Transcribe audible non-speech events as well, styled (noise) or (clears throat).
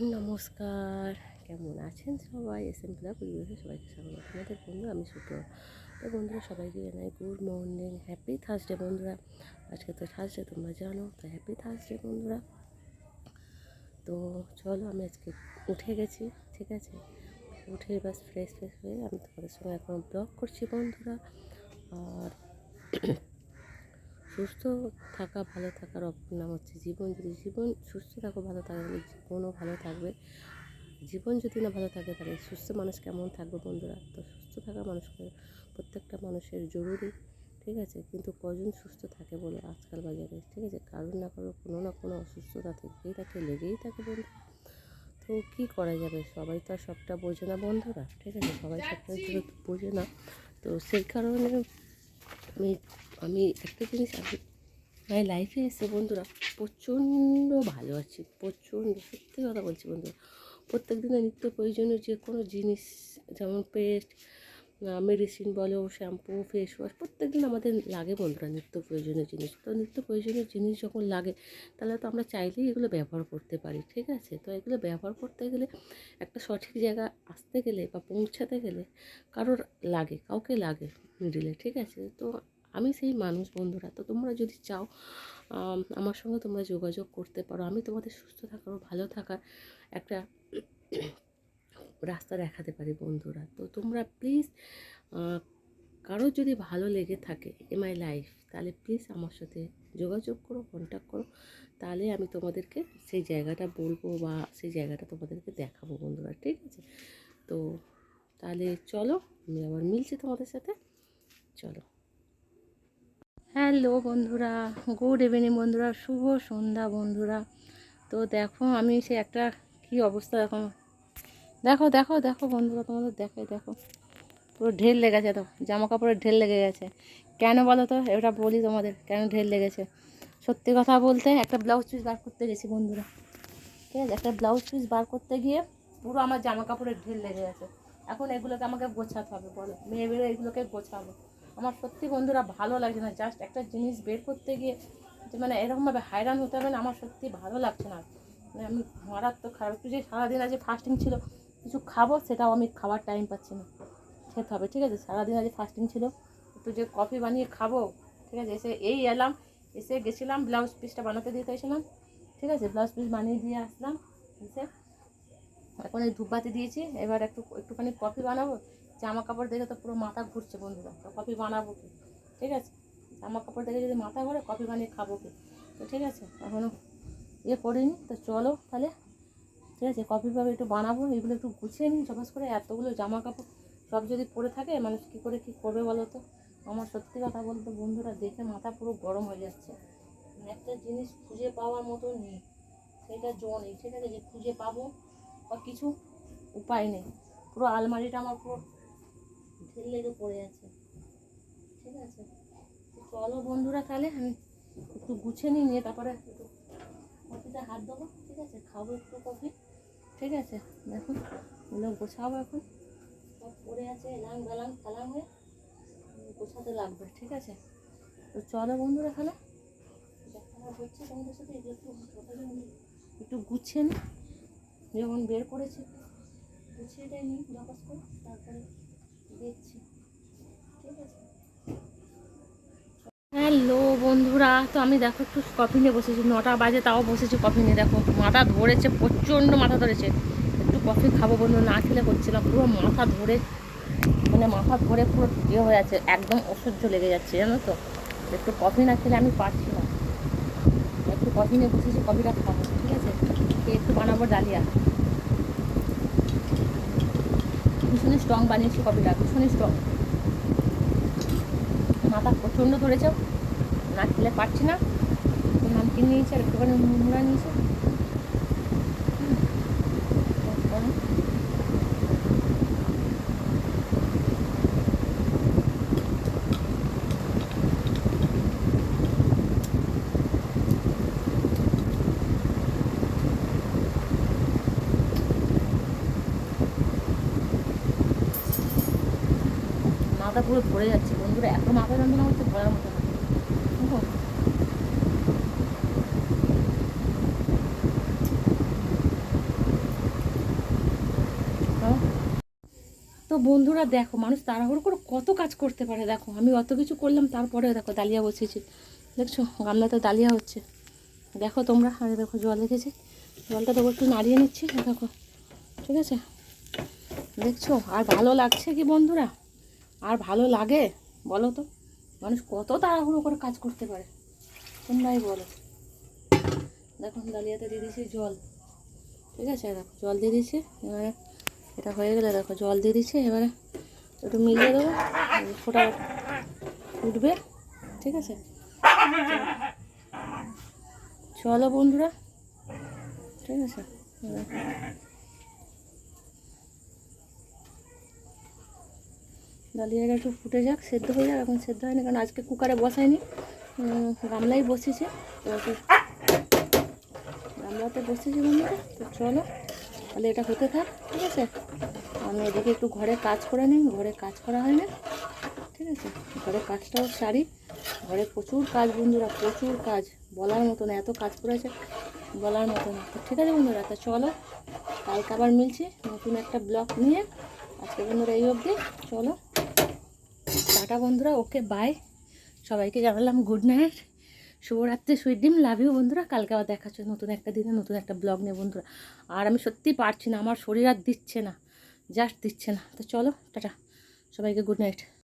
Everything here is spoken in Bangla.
নমস্কার। কেমন আছেন সবাই? এস এম ব্লগ পরিবেশে সবাইকে স্বাগত। তোমাদের বন্ধু, আমি ছোট তো বন্ধুরা, সবাইকে জানাই গুড মর্নিং হ্যাপি থার্সডে বন্ধুরা। আজকে তো থার্সডে তোমরা জানো, তো হ্যাপি থার্সডে বন্ধুরা। তো চলো, আমি আজকে উঠে গেছি, ঠিক আছে? উঠে বাস ফ্রেশ ফ্রেশ হয়ে আমি তোমাদের সঙ্গে এখন ব্লগ করছি বন্ধুরা। আর সুস্থ থাকা ভালো থাকার অপর নাম হচ্ছে জীবন। যদি জীবন সুস্থ থাকো ভালো থাকবে তাহলে জীবনও ভালো থাকবে। জীবন যদি না ভালো থাকে তাহলে সুস্থ মানুষ কেমন থাকবে বন্ধুরা? তো সুস্থ থাকা মানুষকে প্রত্যেকটা মানুষের জরুরি ঠিক আছে? কিন্তু কজন সুস্থ থাকে বলে আজকাল বাজারে ঠিক আছে? কারোর না কারোর কোনো না কোনো অসুস্থতা থেকেই থাকে লেগেই থাকে বন্ধু। তো কী করা যাবে? সবাই তো আর সবটা বোঝে না বন্ধুরা ঠিক আছে? সবাই সবটা বোঝে না। তো সেই কারণে আমি আমি একটা জিনিস আমি মাই লাইফে এসে বন্ধুরা প্রচণ্ড ভালো আছি, প্রচণ্ড, সত্যি কথা বলছি বন্ধুরা। প্রত্যেক দিনে নিত্য প্রয়োজনীয় যে কোনো জিনিস, যেমন পেস্ট মেডিসিন বলো শ্যাম্পু ফেস ওয়াশ প্রত্যেক দিন আমাদের লাগে বন্ধুরা নিত্য প্রয়োজনীয় জিনিস। তো নিত্য প্রয়োজনীয় জিনিস যখন লাগে, তাহলে তো আমরা চাইলেই এগুলো ব্যবহার করতে পারি, ঠিক আছে? তো এগুলো ব্যবহার করতে গেলে একটা সঠিক জায়গা আসতে গেলে বা পৌঁছাতে গেলে কারোর লাগে, কাউকে লাগে মিডিলে ঠিক আছে? তো আমি সেই মানুষ বন্ধুরা। তো তোমরা যদি চাও আমার সঙ্গে তোমরা যোগাযোগ করতে পারো। আমি তোমাদের সুস্থ থাকার ভালো থাকার একটা (clears throat) রাস্তা দেখাতে পারি বন্ধুরা। তো তোমরা প্লিজ কারোর যদি ভালো লেগে থাকে এ মাই লাইফ তাহলে প্লিজ আমার সাথে যোগাযোগ করো কন্ট্যাক্ট করো। তাহলে আমি তোমাদেরকে সেই জায়গাটা বলব বা সেই জায়গাটা তোমাদেরকে দেখাবো বন্ধুরা, ঠিক আছে? তো তাহলে চলো, আমি আবার মিলছি তোমাদের সাথে। চলো। হ্যালো বন্ধুরা, গুড ইভিনিং বন্ধুরা, শুভ সন্ধ্যা বন্ধুরা। তো দেখো, আমি সে একটা কি অবস্থা এখন দেখো দেখো দেখো বন্ধুরা, তোমাদের দেখাই দেখো। পুরো ঢেল লেগেছে তো জামা কাপড়ের ঢেল লেগে গেছে। কেন বলো তো? এটা বলি তোমাদের, কেন ঢেল লেগেছে? সত্যি কথা বলতে, একটা ব্লাউজ পিস বার করতে গেছি বন্ধুরা। ঠিক আছে? একটা ব্লাউজ পিস বার করতে গিয়ে পুরো আমার জামা কাপড়ের ঢেল লেগে গেছে। এখন এগুলোকে আমাকে গোছাতে হবে, বলো। মেয়ে বেরো এগুলোকে গোছাবো। আমার সত্যি বন্ধুরা ভালো লাগছে না। জাস্ট একটা জিনিস বের করতে গিয়ে যে মানে এরকমভাবে হায়রান হতে হবে না, আমার সত্যি ভালো লাগছে না। মানে আমি মারাত্মক খারাপ। একটু যে সারাদিন আজ ফাস্টিং ছিল, কিছু খাব সেটাও আমি খাবার টাইম পাচ্ছি না। খেতে হবে, ঠিক আছে? সারাদিন আজ ফাস্টিং ছিল, একটু যে কফি বানিয়ে খাব, ঠিক আছে? এসে এই এলাম, এসে গেছিলাম ব্লাউজ পিসটা বানাতে দিতে এসেছিলাম ঠিক আছে? ব্লাউজ পিস বানিয়ে দিয়ে আসলাম, এসে। এখন এই ধূপবাতি দিয়েছি, এবার একটু একটুখানি কফি বানাবো জামা কাপড় দেখে তো পুরো মাথা ঘুরছে বন্ধুরা, তো কফি বানাবো কি? ঠিক আছে? জামা কাপড় দেখে যদি মাথা ঘুরে, কফি বানিয়ে খাব কি? তো ঠিক আছে এখনও ইয়ে করিনি, তো চলো তাহলে। ঠিক আছে, কফি ভাবে একটু বানাবো, এগুলো একটু গুছিয়ে নিই সবাস করে এতগুলো জামা কাপড় সব যদি পরে থাকে, মানুষ কী করে কী করবে বলো তো? আমার সত্যি কথা বলতে বন্ধুরা, দেখে মাথা পুরো গরম হয়ে যাচ্ছে। একটা জিনিস খুঁজে পাওয়ার মতো নেই, সেটা জো নেই, ঠিক আছে? যে খুঁজে পাবো বা কিছু উপায় নেই। পুরো আলমারিটা আমার পুরো লেগে পড়ে আছে। ঠিক আছে? চলো বন্ধুরা, তাহলে আমি একটু গুছিয়ে নিই, নিয়ে তারপরে একটু কফিতে হাত দেবো, ঠিক আছে? খাব একটু কফি, ঠিক আছে? দেখুন এগুলো গোছাবো এখন। সব পড়ে আছে এলাম গেলাম ফালাং হয়ে গোছাতে লাগবে, ঠিক আছে? তো চলো বন্ধুরা, তাহলে দেখা সাথে একটু গুছিয়ে নিই যখন বের করেছি। গুছিয়ে নিই জবাস করে তারপরে দেখছি। ঠিক আছে। হ্যালো বন্ধুরা, তো আমি দেখো একটু কফি নিয়ে বসেছি। নটা বাজে, তাও বসেছি কফি নিয়ে। দেখো, মাথা ধরেছে, প্রচণ্ড মাথা ধরেছে। একটু কফি খাব বন্ধু, না খেলে হচ্ছে না। পুরো মাথা ধরে মানে মাথা ধরে পুরো ইয়ে হয়ে যাচ্ছে একদম অসহ্য লেগে যাচ্ছে, জানো তো? একটু কফি না খেলে আমি পারছি না। একটু কফি নিয়ে বসেছি কফিটা খাব, ঠিক আছে? একটু বানাবো ডালিয়া। ভীষণই স্ট্রং বানিয়েছি কপিটা ভীষণই স্ট্রং মাথা প্রচণ্ড ধরেছে। না খেলে পারছি না। নামকিন নিয়েছে, আর একটুখানি মুড়া নিয়েছে। মাথা পুরো ভরে যাচ্ছে, বন্ধুরা। এত মাথা যন্ত্রণা হচ্ছে ভরার মতো তো বন্ধুরা দেখো, মানুষ তাড়াহুড়ো করে কত কাজ করতে পারে, দেখো। আমি অত কিছু করলাম তারপরে দেখো দালিয়া বসেছি। দেখছ? গামলাতে দালিয়া হচ্ছে। দেখো তোমরা, আরে দেখো জল রেখেছি। জলটা তো একটু নাড়িয়ে নিচ্ছি, দেখো। ঠিক আছে? দেখছ? আর ভালো লাগছে কি বন্ধুরা? আর ভালো লাগে? বলো তো। মানুষ কত তাড়াহুড়ো করে কাজ করতে পারে। তোমরাই বলো। দেখো, ডালিয়াতে দিয়ে দিয়েছি জল। ঠিক আছে? দেখো, জল দিয়ে দিয়েছি। এবারে এটা হয়ে গেলে দেখো, জল দিয়ে দিচ্ছি এবারে একটু মিলিয়ে দেবো। ফোটা উঠবে। ঠিক আছে? চলো বন্ধুরা। ঠিক আছে? ডালিয়াটা একটু ফুটে যাক, সেদ্ধ হয়ে যাক, এখন সেদ্ধ হয়নি কারণ আজকে কুকারে বসাইনি গামলাই বসেছে। গামলাতে বসেছে বন্ধুরা, তো চলো, তাহলে এটা হতে থাক, ঠিক আছে? আমি এদিকে একটু ঘরে কাজ করে নিই, ঘরে কাজ করা হয় না, ঠিক আছে? ঘরে কাজটাও সারি। ঘরে প্রচুর কাজ বন্ধুরা, প্রচুর কাজ, বলার মতো না, এত কাজ করেছে, বলার মতো না। তো ঠিক আছে বন্ধুরা, তা চলো, কালকে আবার মিলছি নতুন একটা ব্লগ নিয়ে। আজকে বন্ধুরা এই অবধি, চলো। টাটা বন্ধুরা, ওকে বাই সবাইকে জানালাম গুড নাইট শুভরাত্রি সুইট ডিম লাভ ইউ বন্ধুরা, কালকে আবার দেখাচ্ছে নতুন একটা দিনে, নতুন একটা ব্লগ নিয়ে বন্ধুরা। আর আমি সত্যি পারছি না, আমার শরীর আর দিচ্ছে না জাস্ট দিচ্ছে না। তো চলো, টাটা। সবাইকে গুড নাইট